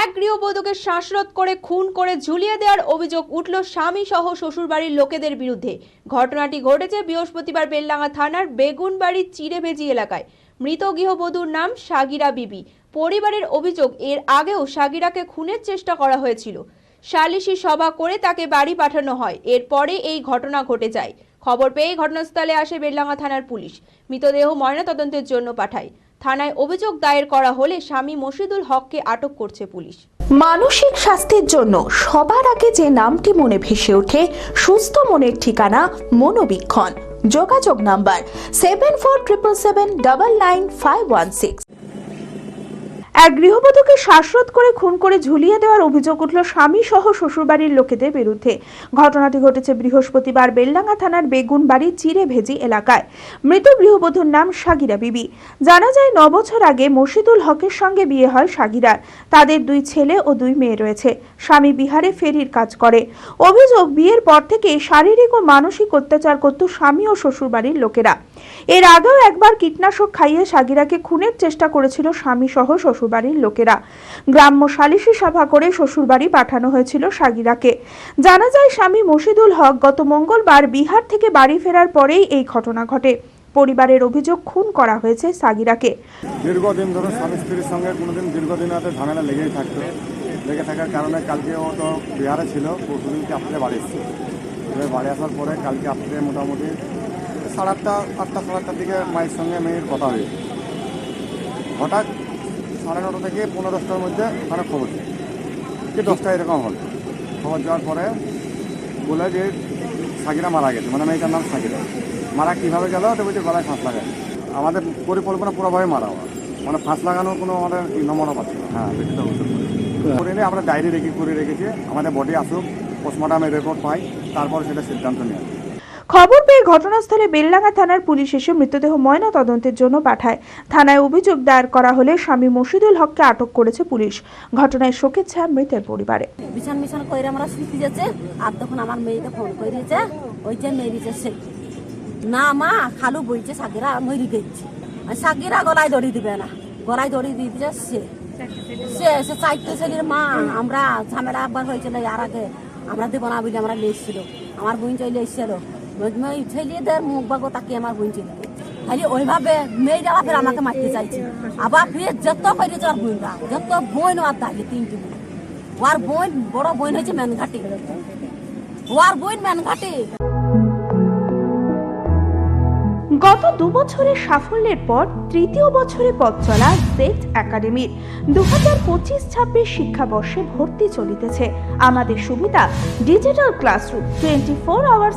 এক গৃহবধূকে শ্বাসরোধ করে, খুন করে ঝুলিয়ে দেওয়ার অভিযোগ উঠল স্বামী সহ শ্বশুরবাড়ির লোকেদের বিরুদ্ধে। ঘটনাটি ঘটেছে বৃহস্পতিবার বেলডাঙ্গা থানার বেগুনবাড়ির চিড়েভেজি এলাকায়। মৃত গৃহবধূর নাম সাগিরা বিবি। পরিবারের অভিযোগ, এর আগেও সাগিরাকে খুনের চেষ্টা করা হয়েছিল। সালিশি সভা করে তাকে বাড়ি পাঠানো হয়। এরপরে এই ঘটনা ঘটে যায়। খবর পেয়ে ঘটনাস্থলে আসে বেলডাঙ্গা থানার পুলিশ। মৃতদেহ ময়নাতদন্তের জন্য পাঠায়। থানায় অভিযোগ দায়ের করা হলে স্বামী মশিদুল হককে আটক করছে পুলিশ। মানসিক স্বাস্থ্যের জন্য সবার আগে যে নামটি মনে ভেসে ওঠে, সুস্থ মনের ঠিকানা মনোবীক্ষণ। যোগাযোগ number seven four triple seven double nine five one six এক গৃহবধূকে শ্বাসরোধ করে খুন করে ঝুলিয়ে দেওয়ার অভিযোগ উঠল স্বামী সহ শ্বশুরবাড়ির লোকেদের বিরুদ্ধে। ঘটনাটি ঘটেছে বৃহস্পতিবার বেলডাঙ্গা থানার বেগুনবাড়ি চিড়েভেজি এলাকায়। মৃত গৃহবধূর নাম সাগিরা বিবি। জানা যায় নবছর আগে মশিদুল হকের সঙ্গে বিয়ে হয় সাগিরার। তাদের দুই ছেলে ও দুই মেয়ে রয়েছে। স্বামী বিহারে ফেরির কাজ করে। অভিযোগ, বিয়ের পর থেকে শারীরিক ও মানসিক অত্যাচার করত স্বামী ও শ্বশুরবাড়ির লোকেরা। এর আগেও একবার কীটনাশক খাইয়ে সাগিরাকে খুনের চেষ্টা করেছিল স্বামী সহ শ্বশুরবাড়ির লোকেরা। গ্রাম্য সালিশি সভা করে শ্বশুরবাড়ি পাঠানো হয়েছিল সাগিরাকে। জানা যায়, স্বামী মশিদুল হক গত মঙ্গলবার বিহার থেকে বাড়ি ফেরার পরেই এই ঘটনা ঘটে। পরিবারের অভিযোগ খুন করা হয়েছে সাগিরাকে। দীর্ঘদিন ধরে স্বামী স্ত্রীর সঙ্গে কোনোদিন দীর্ঘদিন হাতে ঝামেলা লেগেই থাকতো। লেগে থাকার কারণে কালকে ও তো বিহারে ছিল পরশুদিনকে আপনাদের বাড়ি এসেছে। বাড়ি আসার পরে কালকে আপনাদের মোটামুটি সাড়ে আটটা আটটা, সাড়ে আটটার দিকে মায়ের সঙ্গে মেয়ের কথা হয়েছে। হঠাৎ সাড়ে নটা থেকে পনেরো দশটার মধ্যে ওখানে খবর কি দশটা এরকম হল। খবর যাওয়ার পরে বলে যে সাকিরা মারা গেছে মানে মেয়েটার নাম সাকিরা। মারা কীভাবে গেল? তো বলছে গলায় ফাঁস লাগায় আমাদের পরিকল্পনা পুরোভাবে মারা মানে ফাঁস লাগানোর কোনো আমাদের নম্বরও পাচ্ছে। হ্যাঁ। করে নিয়ে আমরা ডায়েরি রেখে করে রেখেছি। আমাদের বডি আসুক পোস্টমর্টমের রেকর্ড পাই, তারপর সেটা সিদ্ধান্ত নেওয়া। খবর পেয়ে ঘটনাস্থলে বেলডাঙ্গা থানার পুলিশ এসে মৃতদেহ ময়না তদন্তের জন্য পাঠায়। থানায় অভিযোগ দায়ের করা হলে স্বামী মশিদুল হককে আটক করেছে পুলিশ। ঘটনায় শোকের ছায়া মৃতের পরিবারে। বিছান মিছান কইরে আমরা শুতে যাচ্ছে, আর তখন আমার মেয়েকে ফোন করেছে ওই যে মেরিছে সে না মা, খালু বইছে সাকিরা মরি গেছে। সাকিরা গলায় দড়ি দিবে না, গলায় দড়ি দিয়ে সে সে সে চাইতে ছেলের মা, আমরা ঝামেলা একবার হয়েছিল আর আগে আমরা দেবো না বলে আমরা নিয়েছিল আমার বোন চলে এসেছিল। মুখ বাগো আমার বোন গেছে। খালি ওইভাবে মেয়েরা ফের আমাকে মারতে চাইছে আবার ফিরে যত বোনরা যত বোন তিনটি বোন বোন বড় বোন হয়েছে বোন গত দু বছরের সাফল্যের পর তৃতীয় বছরে পথ চলা জেট একাডেমির দু হাজার পঁচিশ ছাব্বিশ শিক্ষাবর্ষে ভর্তি চলিতেছে। আমাদের সুবিধা digital classroom, twenty four hours